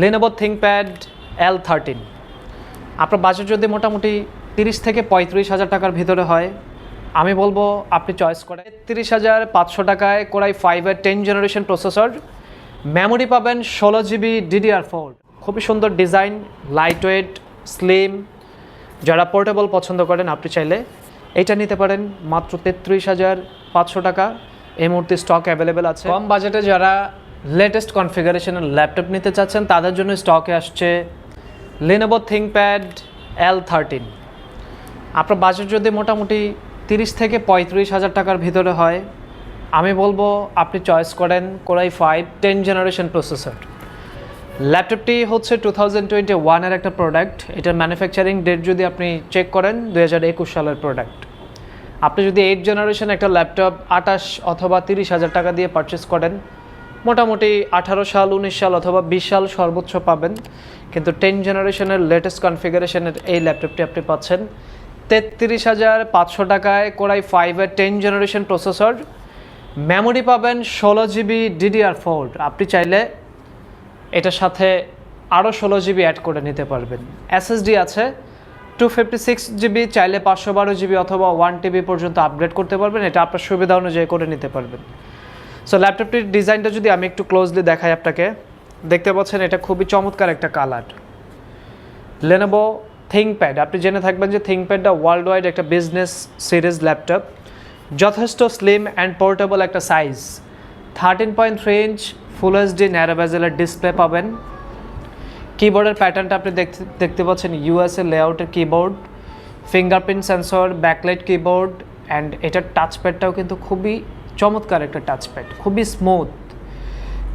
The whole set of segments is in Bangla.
লেনোভো থিঙ্কপ্যাড এল থার্টিন আপনার বাজেট যদি মোটামুটি তিরিশ থেকে পঁয়ত্রিশ হাজার টাকার ভিতরে হয়, আমি বলব আপনি চয়েস করেন তিরিশ হাজার পাঁচশো টাকায় কোরাই ফাইভের টেন জেনারেশন প্রসেসর মেমোরি পাবেন ষোলো জিবি ডিডিআর ফোর খুবই সুন্দর ডিজাইন লাইট ওয়েট স্লিম যারা পোর্টেবল পছন্দ করেন, আপনি চাইলে এটা নিতে পারেন। মাত্র তেত্রিশ হাজার পাঁচশো টাকা। এই মুহূর্তে স্টক অ্যাভেলেবেল আছে। কম বাজেটে যারা লেটেস্ট কনফিগারেশনের ল্যাপটপ নিতে চাচ্ছেন, তাদের জন্য স্টকে আসছে লেনোভো থিঙ্কপ্যাড এল থার্টিন আপনার বাজেট যদি মোটামুটি তিরিশ থেকে পঁয়ত্রিশ হাজার টাকার ভিতরে হয়, আমি বলব আপনি চয়েস করেন core i five ten generation processor ল্যাপটপটি হচ্ছে টু থাউজেন্ড টোয়েন্টি ওয়ানের একটা প্রোডাক্ট এটার ম্যানুফ্যাকচারিং ডেট যদি আপনি চেক করেন দু হাজার একুশ সালের প্রোডাক্ট আপনি যদি এইট জেনারেশন একটা ল্যাপটপ আঠাশ অথবা তিরিশ হাজার টাকা দিয়ে পারচেস করেন মোটামুটি আঠারো সাল, উনিশ সাল অথবা বিশ সাল সর্বোচ্চ পাবেন। কিন্তু টেন জেনারেশনের লেটেস্ট কনফিগারেশনের এই ল্যাপটপটি আপনি পাচ্ছেন। তেত্রিশ হাজার পাঁচশো টাকায় কোরাই ফাইভের টেন জেনারেশন প্রসেসর মেমোরি পাবেন ষোলো জিবি ডিডিআর ফোর আপনি চাইলে এটার সাথে আরও ষোলো জিবি অ্যাড করে নিতে পারবেন। এসএসডি আছে। টু ফিফটি সিক্স জিবি চাইলে পাঁচশো বারো জিবি অথবা ওয়ান টিবি পর্যন্ত আপগ্রেড করতে পারবেন। এটা আপনার সুবিধা অনুযায়ী করে নিতে পারবেন। সো ল্যাপটপটির ডিজাইনটা যদি আমি একটু ক্লোজলি দেখাই আপনাকে, দেখতে পাচ্ছেন এটা খুবই চমৎকার একটা কালার লেনোভো থিঙ্কপ্যাড আপনি জেনে থাকবেন যে থিঙ্কপ্যাডটা ওয়ার্ল্ড ওয়াইড একটা বিজনেস সিরিজ ল্যাপটপ যথেষ্ট স্লিম অ্যান্ড পোর্টেবল একটা size thirteen point three inch full HD ন্যারোভেজেলের display পাবেন। কিবোর্ডের প্যাটার্নটা আপনি দেখতে দেখতে পাচ্ছেন USA লেআউটের keyboard fingerprint sensor backlight keyboard and এটার টাচপ্যাডটাও কিন্তু খুবই চমৎকার একটা টাচপ্যাড খুবই smooth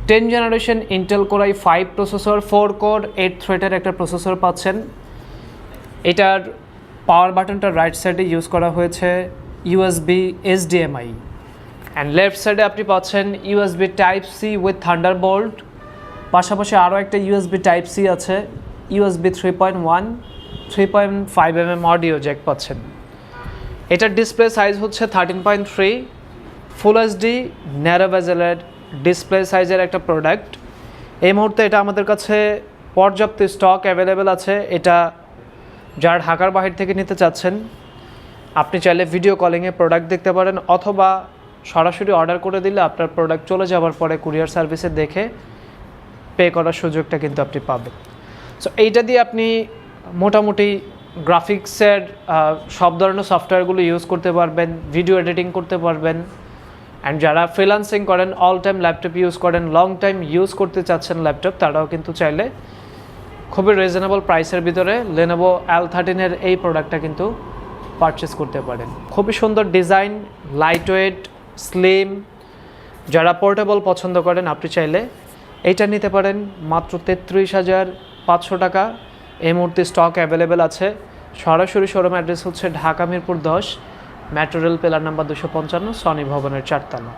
ten generation Intel core i five processor four core eight থ্রেটের একটা প্রসেসর পাচ্ছেন। এটার পাওয়ার বাটনটা রাইট সাইডে ইউজ করা হয়েছে ইউএসবি এইচডিএমআই অ্যান্ড লেফট সাইডে আপনি পাচ্ছেন USB type C with Thunderbolt পাশাপাশি আরও একটা ইউএসবি টাইপ সি আছে USB three point one three point five mm audio audio Jack পাচ্ছেন। এটার ডিসপ্লে সাইজ হচ্ছে thirteen point three full HD narrow বেজেলের display সাইজের একটা প্রোডাক্ট এই মুহূর্তে এটা আমাদের কাছে পর্যাপ্ত স্টক অ্যাভেলেবেল আছে। এটা যারা ঢাকার বাহির থেকে নিতে চাচ্ছেন, আপনি চাইলে ভিডিও কলিংয়ে প্রোডাক্ট দেখতে পারেন অথবা সরাসরি অর্ডার করে দিলে আপনার প্রোডাক্ট চলে যাওয়ার পরে কুরিয়ার সার্ভিসে দেখে পে করার সুযোগটা কিন্তু আপনি পাবেন। সো এইটা দিয়ে আপনি মোটামুটি গ্রাফিক্সের সব ধরনের সফটওয়্যারগুলো ইউজ করতে পারবেন ভিডিও এডিটিং করতে পারবেন। অ্যান্ড যারা ফ্রিলান্সিং করেন অল টাইম ল্যাপটপ ইউজ করেন লং টাইম ইউজ করতে চাচ্ছেন ল্যাপটপ তারাও কিন্তু চাইলে খুবই রিজনেবল প্রাইসের ভিতরে লেনোভো এল থার্টিনের এই প্রোডাক্টটা কিন্তু পারচেস করতে পারেন। খুবই সুন্দর ডিজাইন লাইট ওয়েট স্লিম যারা পোর্টেবল পছন্দ করেন, আপনি চাইলে এইটা নিতে পারেন, মাত্র তেত্রিশ হাজার পাঁচশো টাকা। এই মুহূর্তে স্টক অ্যাভেলেবেল আছে। সরাসরি শোরুম অ্যাড্রেস হচ্ছে ঢাকা মিরপুর দশ। মেট্রো রেল পিলার নাম্বার দুশো পঞ্চান্ন সনি ভবনের চারতলা।